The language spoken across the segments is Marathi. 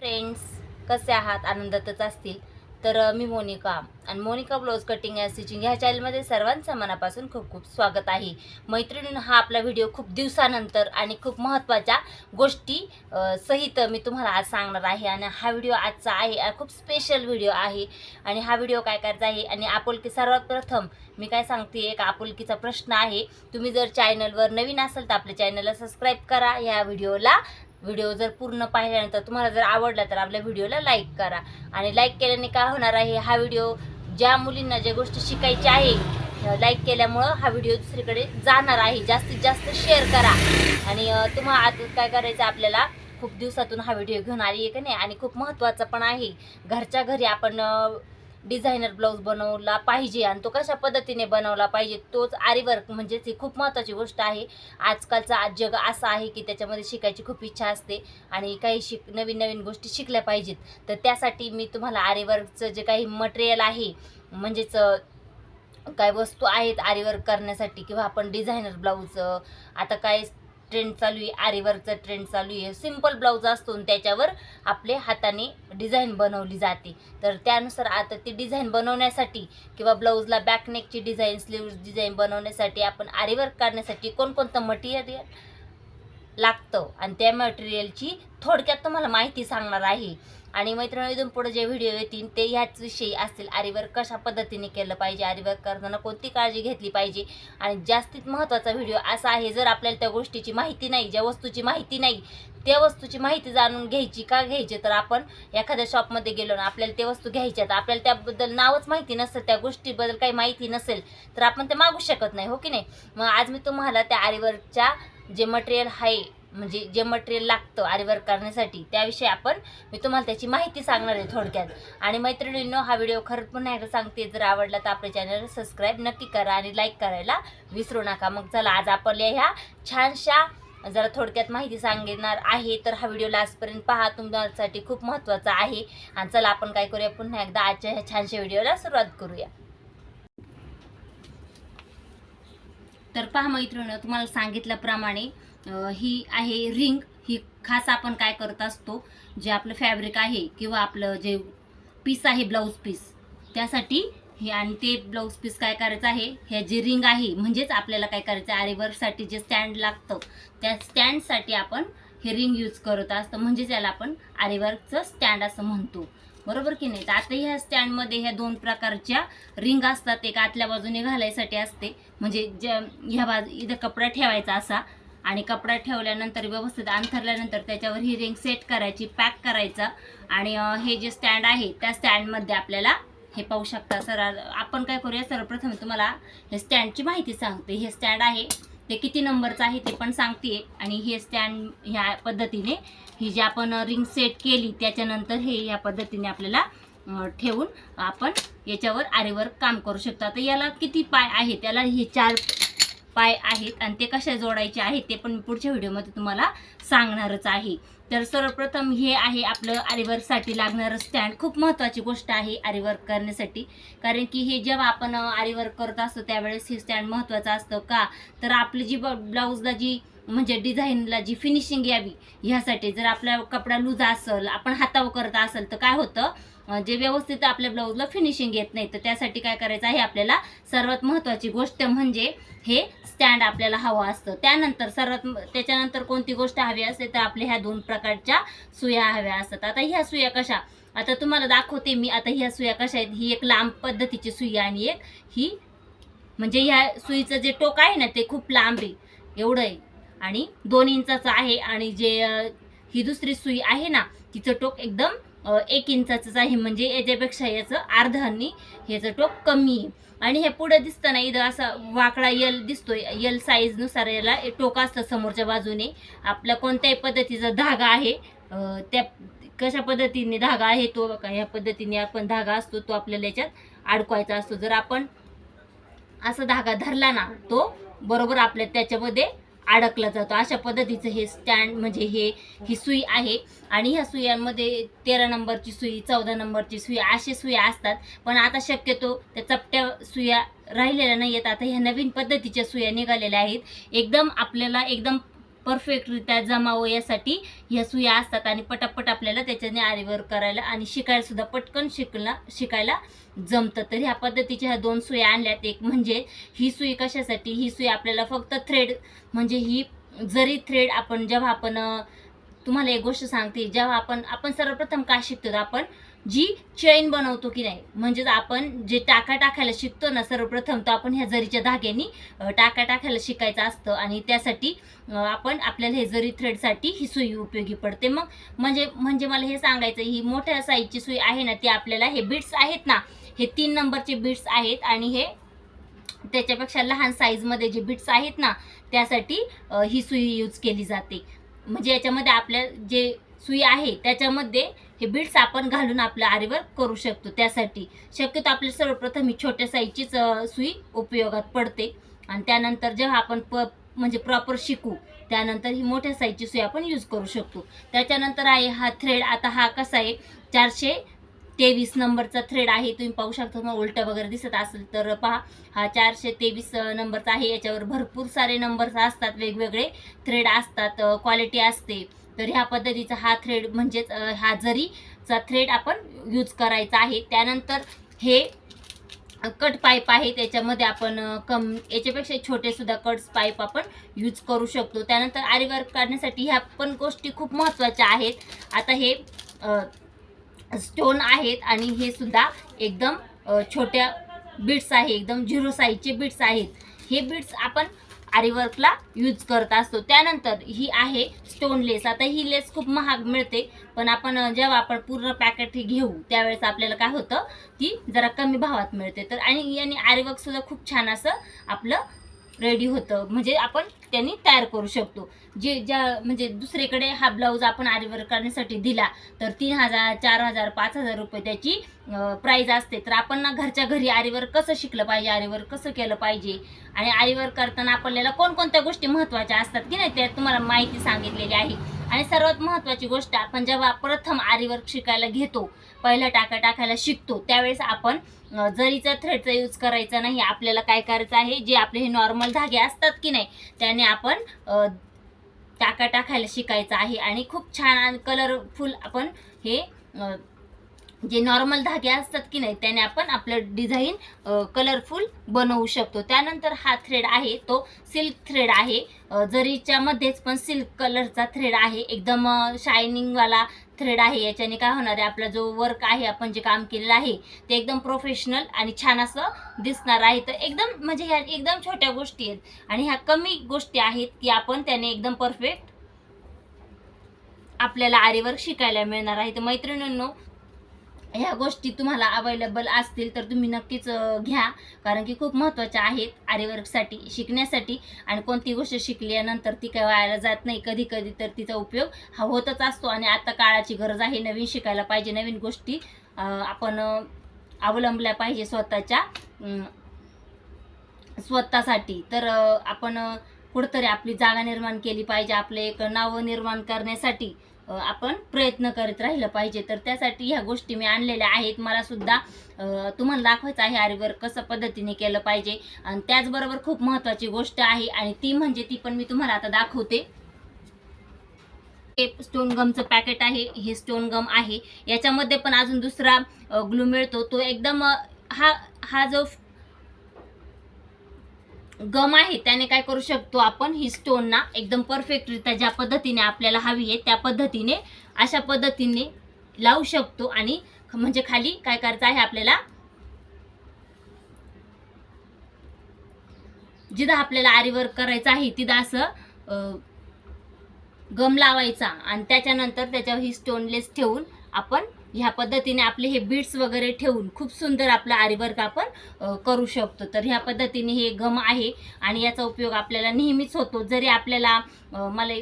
फ्रेंड्स कसे आहात? आनंदातच असतील. तर मी मोनिका. आणि Monika blouse cutting and stitching ह्या चॅनलमध्ये सर्वांचं मनापासून खूप खूप स्वागत आहे. मैत्रिणीनं हा आपला व्हिडिओ खूप दिवसानंतर आणि खूप महत्त्वाच्या गोष्टी सहित मी तुम्हाला आज सांगणार आहे. आणि हा व्हिडिओ आजचा आहे आणि खूप स्पेशल व्हिडिओ आहे. आणि हा व्हिडिओ काय करायचा आहे? आणि आपुलकी सर्वात प्रथम मी काय सांगते एक आपुलकीचा प्रश्न आहे. तुम्ही जर चॅनलवर नवीन असाल तर आपल्या चॅनलला सबस्क्राईब करा. या व्हिडिओला व्हिडिओ जर पूर्ण पाहिल्यानंतर तुम्हाला जर आवडला तर आपल्या व्हिडिओला लाईक करा. आणि लाईक केल्याने काय होणार आहे हा व्हिडिओ ज्या मुलींना ज्या गोष्टी शिकायच्या आहे लाईक केल्यामुळं हा व्हिडिओ दुसरीकडे जाणार आहे. जास्तीत जास्त शेअर करा. आणि तुम्हाला आता काय करायचं आपल्याला? खूप दिवसातून हा व्हिडिओ घेऊन आली आहे का नाही? आणि खूप महत्त्वाचा पण आहे. घरच्या घरी आपण डिझायनर ब्लाऊज बनवला पाहिजे आणि तो कशा पद्धतीने बनवला पाहिजे तोच आरीवर्क म्हणजेच ही खूप महत्त्वाची गोष्ट आहे. आजकालचा आज जग असं आहे की त्याच्यामध्ये शिकायची खूप इच्छा असते आणि काही शिक नवीन नवीन गोष्टी शिकल्या पाहिजेत. तर त्यासाठी मी तुम्हाला आरीवर्कचं जे काही मटेरियल आहे म्हणजेच काय वस्तू आहेत आरीवर्क करण्यासाठी किंवा आपण डिझायनर ब्लाऊज आता काय ट्रेंड चालू आहे आरीवरचं ट्रेंड चालू आहे. सिंपल ब्लाऊज असतो त्याच्यावर आपले हाताने डिझाईन बनवली जाते. तर त्यानुसार आता ती डिझाईन बनवण्यासाठी किंवा ब्लाऊजला बॅकनेकची डिझाईन स्लीव्ज डिझाईन बनवण्यासाठी आपण आरीवर्क करण्यासाठी कोणकोणतं मटेरियल लागतं? आणि त्या मटेरियलची थोडक्यात तुम्हाला माहिती सांगणार आहे. आणि मैत्रिणी इथून पुढे जे व्हिडिओ येतील ते ह्याच विषयी असतील. आरीवर्क कशा पद्धतीने केलं पाहिजे? आरीवर्क करताना कोणती काळजी घेतली पाहिजे? आणि जास्तीत महत्त्वाचा व्हिडिओ असा आहे जर आपल्याला त्या गोष्टीची माहिती नाही ज्या वस्तूची माहिती नाही त्या वस्तूची माहिती जाणून घ्यायची का घ्यायची? तर आपण एखाद्या शॉपमध्ये गेलो ना आपल्याला त्या वस्तू घ्यायच्या तर आपल्याला त्याबद्दल नावच माहिती नसेल त्या गोष्टीबद्दल काही माहिती नसेल तर आपण ते मागू शकत नाही हो की नाही? मग आज मी तुम्हाला त्या आरीवरच्या जे मटेरियल आहे म्हणजे जे मटेरियल लागतं आरीवर्क करण्यासाठी त्याविषयी आपण मी तुम्हाला त्याची माहिती सांगणार आहे थोडक्यात. आणि मैत्रिणींनो हा व्हिडिओ खरं पुन्हा एकदा सांगते जर आवडला तर आपल्या चॅनल सबस्क्राईब नक्की करा आणि लाईक करायला विसरू नका. मग चला आज आपल्या ह्या छानशा जरा थोडक्यात माहिती सांगणार आहे. तर हा व्हिडिओ लास्टपर्यंत पहा तुमच्यासाठी खूप महत्त्वाचा आहे. आणि चला आपण काय करूया पुन्हा एकदा आजच्या ह्या छानशा व्हिडिओला सुरुवात करूया. तर पहा मैत्रिणं तुम्हाला सांगितल्याप्रमाणे ही आहे रिंग. ही खास आपण काय करत असतो जे आपलं फॅब्रिक आहे किंवा आपलं जे पीस आहे ब्लाऊज पीस त्यासाठी हे आणि ते ब्लाऊज पीस काय करायचं आहे हे जे रिंग आहे म्हणजेच आपल्याला काय करायचं आहे आरीवर्कसाठी जे स्टँड लागतं त्या स्टँडसाठी आपण हे रिंग यूज करत असतं म्हणजेच याला आपण आरीवर्कचं स्टँड असं म्हणतो. बरोबर की नाही? तर आता ह्या स्टँडमध्ये ह्या दोन प्रकारच्या रिंग असतात. एक आतल्या बाजूने घालायसाठी असते. म्हणजे ज्या ह्या बाजू इथं कपडा ठेवायचा असा आणि कपडा ठेवल्यानंतर व्यवस्थित अंथरल्यानंतर त्याच्यावर ही रिंग सेट करायची पॅक करायचा. आणि हे जे स्टँड आहे त्या स्टँडमध्ये आपल्याला हे पाहू शकता. सर आपण काय करूया? सर्वप्रथम तुम्हाला हे स्टँडची माहिती सांगते. हे स्टँड आहे ते किती नंबरचं आहे ते पण सांगते. आणि हे स्टँड ह्या पद्धतीने ही जी आपण रिंग सेट केली त्याच्यानंतर हे या पद्धतीने आपल्याला ठेवून आपण याच्यावर आरेवर काम करू शकतो. आता याला किती पाय आहे त्याला हे चार पाय आहेत आणि ते कशा जोडायचे आहेत ते पण मी पुढच्या व्हिडिओमध्ये तुम्हाला सांगणारच आहे. तर सर्वप्रथम हे आहे आपलं आरीवर्कसाठी लागणारं स्टँड खूप महत्त्वाची गोष्ट आहे आरीवर्क करण्यासाठी. कारण की हे जेव्हा आपण आरीवर्क करत असतो त्यावेळेस हे स्टँड महत्त्वाचं असतं का? तर आपली जी ब- ब्लाऊजला जी म्हणजे डिझाईनला जी फिनिशिंग यावी ह्यासाठी जर आपला कपडा लूज असेल आपण हातावर करत असेल तर काय होतं? जे व्यवस्थित आपल्या ब्लाऊजला फिनिशिंग येत नाही तर त्यासाठी काय करायचं आहे आपल्याला सर्वात महत्त्वाची गोष्ट म्हणजे हे स्टँड आपल्याला हवं असतं. त्यानंतर सर्वात त्याच्यानंतर कोणती गोष्ट हवी असते तर आपल्या ह्या दोन प्रकारच्या सुया हव्या असतात. आता ह्या सुया कशा? आता तुम्हाला दाखवते मी आता ह्या सुया कशा आहेत? ही एक लांब पद्धतीची सुई आणि एक ही म्हणजे ह्या सुईचं जे टोक आहे ना ते खूप लांब आहे एवढं आहे. आणि दोन इंचाचं आहे आणि जे ही दुसरी सुई आहे ना तिचं टोक एकदम एक इंचाचंच आहे. म्हणजे याच्यापेक्षा याचं अर्धांनी ह्याचं टोक कमी आहे. आणि हे पुढं दिसताना इथं असा वाकडा यल दिसतोय. यल साईजनुसार याला टोक असतं समोरच्या बाजूने. आपल्या कोणत्याही पद्धतीचा धागा आहे त्या कशा पद्धतीने धागा आहे तो ह्या पद्धतीने आपण धागा असतो तो आपल्याला याच्यात अडकवायचा असतो. जर आपण असा धागा धरला ना तो बरोबर आपल्या त्याच्यामध्ये अडकला जातो. अशा पद्धतीचं हे स्टँड म्हणजे हे ही सुई आहे. आणि ह्या सुयांमध्ये तेरा नंबरची सुई चौदा नंबरची सुई असे सुया असतात. पण आता शक्यतो त्या चपट्या सुया राहिलेल्या नाही आहेत आता ह्या नवीन पद्धतीच्या सुया निघालेल्या आहेत. एकदम आपल्याला एकदम परफेक्टरित्या जमावं यासाठी ह्या सुया असतात आणि पटापट आपल्याला त्याच्याने आरीवर करायला आणि शिकायला सुद्धा पटकन शिकला शिकायला जमतं. तर ह्या पद्धतीच्या ह्या दोन सुया आणल्यात. एक म्हणजे ही सुई कशासाठी? ही सुई आपल्याला फक्त थ्रेड म्हणजे ही जरी थ्रेड आपण जेव्हा आपण तुम्हाला एक गोष्ट सांगते जेव्हा आपण आपण सर्वप्रथम काय शिकतो तर आपण जी चैन बनवतो की नाही म्हणजेच आपण जे टाका टाकायला शिकतो ना सर्वप्रथम तर आपण ह्या जरीच्या धाग्यानी टाका टाकायला शिकायचं असतं आणि त्यासाठी आपण आपल्याला हे जरी थ्रेडसाठी ही सुई उपयोगी पडते. मग म्हणजे म्हणजे मला हे सांगायचं ही मोठ्या साईजची सुई आहे ना ती आपल्याला हे बीट्स आहेत ना हे तीन नंबरचे बीट्स आहेत आणि हे त्याच्यापेक्षा लहान साईजमध्ये जे बीट्स आहेत ना त्यासाठी ही सुई यूज केली जाते. म्हणजे याच्यामध्ये आपल्या जे सुई आहे त्याच्यामध्ये हे बीट्स आपण घालून आपल्या आरीवर करू शकतो. त्यासाठी शक्यतो आपल्या सर्वप्रथम ही छोट्या साईजचीच सुई उपयोगात पडते. आणि त्यानंतर जेव्हा आपण प म्हणजे प्रॉपर शिकू त्यानंतर ही मोठ्या साईजची सुई आपण यूज करू शकतो. त्याच्यानंतर आहे हा थ्रेड आता हा कसा आहे? चारशे तेवीस नंबरचा थ्रेड आहे. तुम्ही पाहू शकता मग उलटं वगैरे दिसत असेल तर पहा. हा चारशे तेवीस नंबरचा आहे. याच्यावर भरपूर सारे नंबर्स असतात. वेगवेगळे थ्रेड असतात. क्वालिटी असते. तर ह्या पद्धतीचा हा थ्रेड म्हणजेच हा जरीचा थ्रेड आपण यूज करायचा आहे. त्यानंतर हे कट पाईप आहे. त्याच्यामध्ये आपण कम याच्यापेक्षा छोटेसुद्धा कट्स पाईप आपण यूज करू शकतो. त्यानंतर आरीवर्क काढण्यासाठी ह्या पण गोष्टी खूप महत्त्वाच्या आहेत. आता हे स्टोन आहेत आणि हे सुद्धा एकदम छोट्या बीट्स आहे एकदम झिरो साईजचे बीट्स आहेत. हे बीट्स आपण आरीवर्कला यूज करत असतो. त्यानंतर ही आहे स्टोन लेस आता ही लेस खूप महाग मिळते पण आपण जेव्हा आपण पूर्ण पॅकेट घेऊ त्यावेळेस आपल्याला काय होतं ती जरा कमी भावात मिळते. तर आणि याने आरीवर्कसुद्धा खूप छान असं आपलं रेडी होतं. म्हणजे आपण त्यांनी तयार करू शकतो. जे ज्या म्हणजे दुसरीकडे हा ब्लाऊज आपण आरीवर्क करण्यासाठी दिला तर तीन हजार चार हजार पाच हजार रुपये त्याची प्राईज असते. तर आपण ना घरच्या घरी आरीवर्क कसं शिकलं पाहिजे आरीवर कसं केलं पाहिजे? आणि आरीवर्क करताना आपल्याला कोणकोणत्या गोष्टी महत्त्वाच्या असतात की नाही त्या तुम्हाला माहिती सांगितलेली आहे. आणि सर्वात महत्त्वाची गोष्ट आपण जेव्हा प्रथम आरीवर्क शिकायला घेतो पहिला टाका टाकायला शिकतो त्यावेळेस आपण जरीचा थ्रेडचा यूज करायचा नाही आपल्याला काय करायचं आहे जे आपले हे नॉर्मल धागे असतात की नाही त्याने आपण टाका टाकायला शिकायचं आहे. आणि खूप छान आणि कलरफुल आपण हे जे नॉर्मल धागे असतात की नाही त्याने आपण आपलं डिझाईन कलरफुल बनवू शकतो. त्यानंतर हा थ्रेड आहे तो सिल्क थ्रेड आहे. जरीच्यामध्येच जरीच्या मध्येच पण सिल्क कलरचा थ्रेड आहे. एकदम शायनिंगवाला थ्रेड आहे. याच्याने काय होणार आहे आपला जो वर्क आहे आपण जे काम केलेलं आहे ते एकदम प्रोफेशनल आणि छान असं दिसणार आहे. तर एकदम म्हणजे ह्या एकदम छोट्या गोष्टी आहेत. आणि ह्या कमी गोष्टी आहेत की आपण त्याने एकदम परफेक्ट आपल्याला आरीवर्क शिकायला मिळणार आहे. तर मैत्रिणींनो ह्या गोष्टी तुम्हाला अवेलेबल असतील तर तुम्ही नक्कीच घ्या. कारण की खूप महत्त्वाच्या आहेत आर्यवर्कसाठी शिकण्यासाठी. आणि कोणती गोष्ट शिकल्यानंतर ती काय व्हायला जात नाही. कधी कधी तर तिचा उपयोग हा होतच असतो. आणि आता काळाची गरज आहे नवीन शिकायला पाहिजे नवीन गोष्टी आपण अवलंबल्या पाहिजे स्वतःच्या स्वतःसाठी. तर आपण कुठंतरी आपली जागा निर्माण केली पाहिजे. आपले एक नाव निर्माण करण्यासाठी. आपण प्रयत्न करत राहिलं पाहिजे. तर त्यासाठी ह्या गोष्टी मी आणलेल्या आहेत. मला सुद्धा तुम्हाला दाखवायचं आहे आरीवर कसं पद्धतीने केलं पाहिजे. आणि त्याचबरोबर खूप महत्त्वाची गोष्ट आहे आणि ती म्हणजे ती पण मी तुम्हाला आता दाखवते. हे स्टोन गमचं पॅकेट आहे. हे स्टोन गम आहे. याच्यामध्ये पण अजून दुसरा ग्लू मिळतो. तो एकदम हा हा जो गम आहे त्याने काय करू शकतो आपण? ही स्टोनना एकदम परफेक्टरित्या ज्या पद्धतीने आपल्याला हवी आहे त्या पद्धतीने अशा पद्धतीने लावू शकतो आणि म्हणजे खाली काय करायचं आहे आपल्याला? जिथं आपल्याला आरीवर्क करायचं आहे तिथं असं गम लावायचा आणि त्याच्यानंतर त्याच्यावर ही स्टोनलेस ठेवून आपण ह्या पद्धतीने आपले हे बीड्स वगैरे ठेवून खूप सुंदर आपलं आरीवर्क आपण करू शकतो. तर ह्या पद्धतीने हे गम आहे आणि याचा उपयोग आपल्याला नेहमीच होतो. जरी आपल्याला मला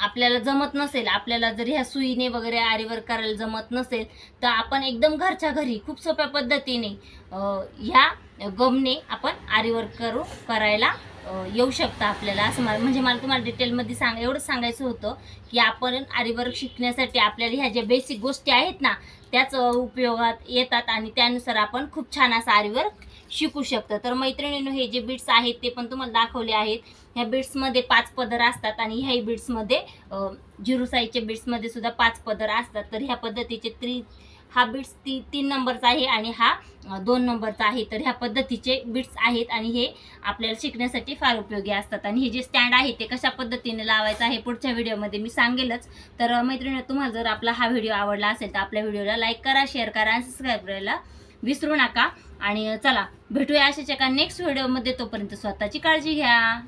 आपल्याला जमत नसेल आपल्याला जर ह्या सुईने वगैरे आरीवर करायला जमत नसेल तर आपण एकदम घरच्या घरी खूप सोप्या पद्धतीने ह्या गमने आपण आरीवर करू करायला येऊ शकतं आपल्याला. असं मला म्हणजे मला तुम्हाला डिटेलमध्ये सांग एवढंच सांगायचं होतं की आपण आरीवर्क शिकण्यासाठी आपल्याला ह्या ज्या बेसिक गोष्टी आहेत ना त्याच उपयोगात येतात आणि त्यानुसार आपण खूप छान असं आरीवर्क शिकू शकतं. तर मैत्रिणींनो हे जे बीट्स आहेत ते पण तुम्हाला दाखवले आहेत. ह्या बीट्समध्ये पाच पदर असतात आणि ह्याही बीट्समध्ये जिरुसाईच्या बीट्समध्ये सुद्धा पाच पदर असतात. तर ह्या पद्धतीचे त्री हा बीट्स ती तीन नंबरचा आहे आणि हा दोन नंबरचा आहे. तर ह्या पद्धतीचे बीट्स आहेत आणि हे आपल्याला शिकण्यासाठी फार उपयोगी असतात. आणि हे जे स्टँड आहे ते कशा पद्धतीने लावायचं आहे पुढच्या व्हिडिओमध्ये मी सांगेलच. तर मैत्रिणी तुम्हाला जर आपला हा व्हिडिओ आवडला असेल तर आपल्या व्हिडिओला लाईक करा शेअर करा आणि सबस्क्राईब करायला विसरू नका. आणि चला भेटूया अशाच एका नेक्स्ट व्हिडिओमध्ये तोपर्यंत स्वतःची काळजी घ्या.